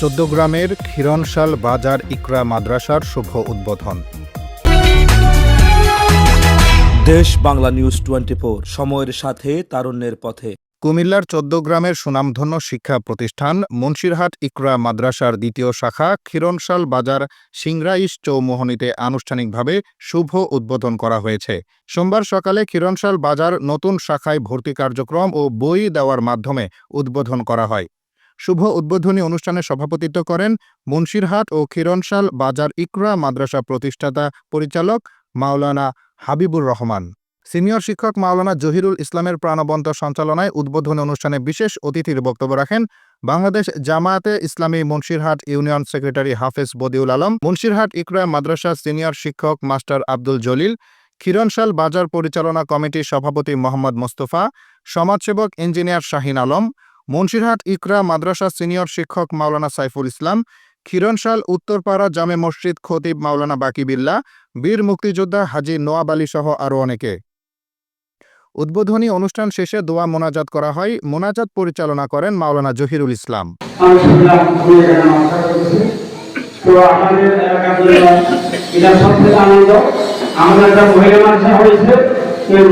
চোদ্দগ্রামের খিরণশাল বাজার ইকরা মাদ্রাসার শুভ উদ্বোধন। দেশ বাংলা নিউজ টোয়েন্টি সময়ের সাথে তারুণ্যের পথে। কুমিল্লার চোদ্দগ্রামের সুনামধন্য শিক্ষা প্রতিষ্ঠান মুন্সিরহাট ইকরা মাদ্রাসার দ্বিতীয় শাখা খিরণশাল বাজার সিংরাইশ চৌমোহনীতে আনুষ্ঠানিকভাবে শুভ উদ্বোধন করা হয়েছে। সোমবার সকালে খিরণশাল বাজার নতুন শাখায় ভর্তি কার্যক্রম ও বই দেওয়ার মাধ্যমে উদ্বোধন করা হয়। শুভ উদ্বোধনী অনুষ্ঠানে সভাপতিত্ব করেন মুন্সিরহাট ও খিরণশাল বাজার ইকরা মাদ্রাসা প্রতিষ্ঠাতা পরিচালক মাওলানা হাবিবুর রহমান। সিনিয়র শিক্ষক মাওলানা জহিরুল ইসলামের প্রাণবন্ত সঞ্চালনায় উদ্বোধনী অনুষ্ঠানে বিশেষ অতিথির বক্তব্য রাখেন বাংলাদেশ জামায়াতে ইসলামী মুন্সিরহাট ইউনিয়ন সেক্রেটারি হাফেজ বদিউল আলম, মুন্সিরহাট ইকরা মাদ্রাসা সিনিয়র শিক্ষক মাস্টার আব্দুল জলিল খিরণশাল বাজার পরিচালনা কমিটির সভাপতি মোহাম্মদ মোস্তফা, সমাজসেবক ইঞ্জিনিয়ার শাহিন আলম মুন্সিরহাট ইকরা মাদ্রাসা সিনিয়র শিক্ষক মাওলানা সাইফুল ইসলাম খিরণশাল উত্তরপাড়া জামে মসজিদ খতিব মাওলানা বাকি বাকিবিল্লা বীর মুক্তিযোদ্ধা হাজি নোয়াব আলী সহ আরও অনেকে। উদ্বোধনী অনুষ্ঠান শেষে দোয়া মোনাজাত করা হয়। মোনাজাত পরিচালনা করেন মাওলানা জহিরুল ইসলাম। আমি শুনলাম খুবই এখানে নমস্কার করেছি তো আমাদের এলাকার জন্য এটা সবথেকে আনন্দ। আমাদের একটা মহিলা মাদ্রাসা হয়েছে।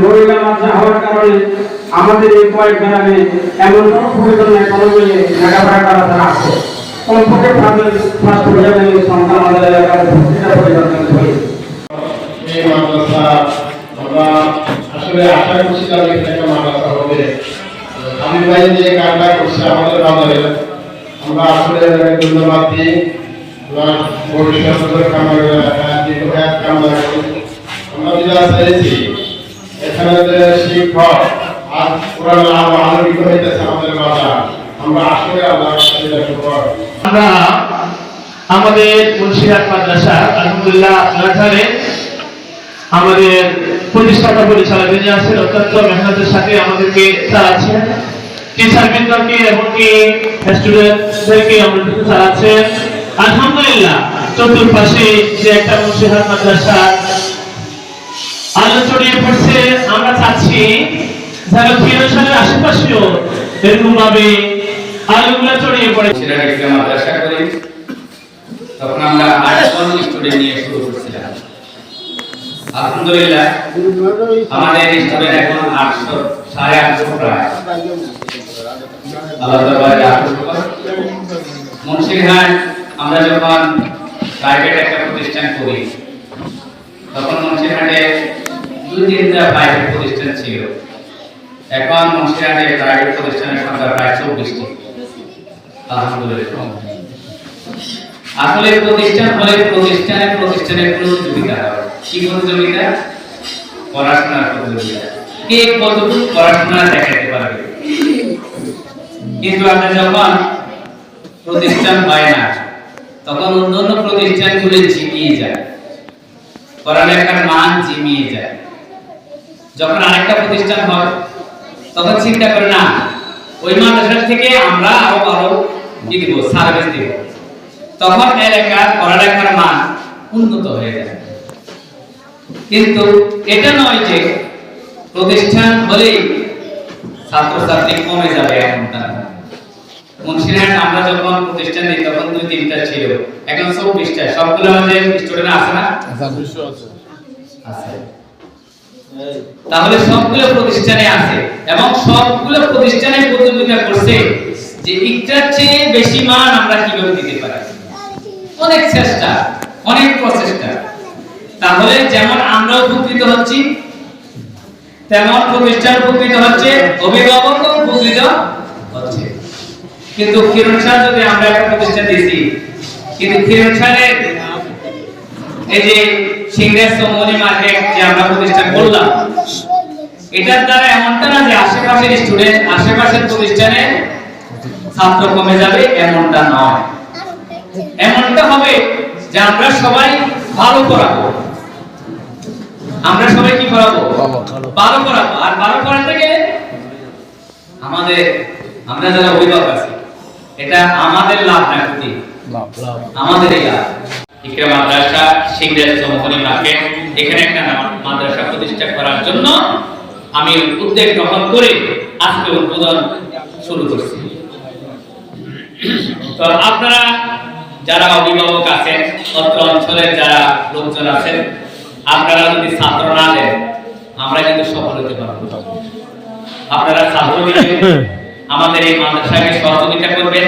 মহিলা মাদ্রাসা হওয়ার কারণে আমাদের এই কয়েক গ্রামে এমন প্রয়োজন কোনো মিলে লেখাপড়া করা তারা আছে। কমপক্ষে ফার্স্ট ফার্স্ট পর্যায়ে সংখ্যা আমাদের এলাকার ভর্তিটা পরিবর্তন হয়েছে এই আমরা আসলে আশা করছি তাদের একটা মাদ্রাসা হবে। আমি ভাই যে আমাদের আমরা যেটা এখানে যে শিক্ষক কোরআন আরও আলোকিত হইতেছে আমাদের আমরা আসলে আমরা আমাদের মুন্সিরহাট মাদ্রাসা, আলহামদুলিল্লাহ রাখারে আমাদের প্রতিষ্ঠাতা পরিচালক যিনি আছেন, অত্যন্ত মেহনতের সাথে আমাদেরকে চালাচ্ছেন। এমনকি স্টুডেন্টদেরকে আমাদেরকে চালাচ্ছেন। আলহামদুলিল্লাহ, চতুর্পাশে যে একটা মুন্সিরহাট মাদ্রাসা আলো ছড়িয়ে পড়ছে আমরা চাচ্ছি যেন খিরসালের আশেপাশেও এরকম ভাবে আলোগুলো ছড়িয়ে পড়ে। সিরাজকে মাদ্রাসা করি তখন আমরা আটজন স্টুডেন্ট নিয়ে শুরু করছিলাম। আলহামদুলিল্লাহ, আমাদের স্টুডেন্ট এখন আটশো, সাড়ে আটশো প্রায়। আল্লাহ দরবারে আটশো মুন্সিরহাট আমরা যখন প্রাইভেট একটা প্রতিষ্ঠান করি, তখন মুন্সিরহাটে দুই তিনটা প্রাইভেট প্রতিষ্ঠান ছিল। এখন মুন্সিরহাটে প্রাইভেট প্রতিষ্ঠানের সংখ্যা প্রায় চব্বিশটি। আসলে প্রতিষ্ঠান হলে প্রতিষ্ঠানে প্রতিষ্ঠানের প্রতিযোগিতা কি প্রতিযোগিতা? পড়াশোনার প্রতিযোগিতা। কে কতটুকু পড়াশোনা দেখাতে পারবে? কিন্তু আমরা যখন প্রতিষ্ঠান হয় না, তখন অন্যান্য প্রতিষ্ঠানগুলি জিমিয়ে যায়। পড়ালেখার মান জিমিয়ে যায়। যখন আরেকটা প্রতিষ্ঠান হয় তখন চিন্তা করে না। ওই মাদ্রাসার থেকে আমরা আরও ভালো কি দিব? সার্ভিস দিব। তখন এলাকার পড়ালেখার মান উন্নত হয়ে যায় কিন্তু এটা নয় যে প্রতিষ্ঠান হলেই ছাত্রছাত্রী কমে যাবে এমনটা মুন্সিরহাট আমরা যখন প্রতিষ্ঠান দিই তখন দুই তিনটা ছিল এখন চব্বিশটা। সবগুলো আমাদের স্টুডেন্ট আছে না? আছে। তাহলে সবগুলো প্রতিষ্ঠানে আছে এবং সবগুলো প্রতিষ্ঠানে প্রতিযোগিতা করছে যে একটার চেয়ে বেশি মান আমরা কীভাবে দিতে পারি? অনেক চেষ্টা, অনেক প্রচেষ্টা। তাহলে যেমন আমরা উপকৃত হচ্ছি, তেমন প্রতিষ্ঠান উপকৃত হচ্ছে অভিভাবক উপকৃত হচ্ছে। কিন্তু কিরণ সার যদি আমরা একটা প্রতিষ্ঠান দিছি কিন্তু কিরণ সারের এই যে সিংহের সমনি মার্কেট যে আমরা প্রতিষ্ঠা করলাম এটার দ্বারা এমনটা না যে আশেপাশের স্টুডেন্ট আশেপাশের প্রতিষ্ঠানে ছাত্র কমে যাবে এমনটা নয়। এমনটা হবে যে আমরা সবাই ভালো করাবো আমরা সবাই কি করাবো ভালো করাবো আর ভালো করাতে গেলে আমাদের আমরা যারা অভিভাবক আছি এটা আমাদের লাভ না ক্ষতি। লাভ। ইকরা মাদ্রাসা সিংহের চমকনি মার্কেট এখানে একটা মাদ্রাসা প্রতিষ্ঠা করার জন্য আমি উদ্যোগ গ্রহণ করে আজকে উদ্বোধন শুরু করছি। তো আপনারা যারা অভিভাবক আছেন অত্র অঞ্চলের যারা লোকজন আছেন আপনারা যদি ছাত্র না দেন আমরা কিন্তু সফল হতে পারব আপনারা ছাত্র আমাদের এই মাদ্রাসাকে সহযোগিতা করবেন।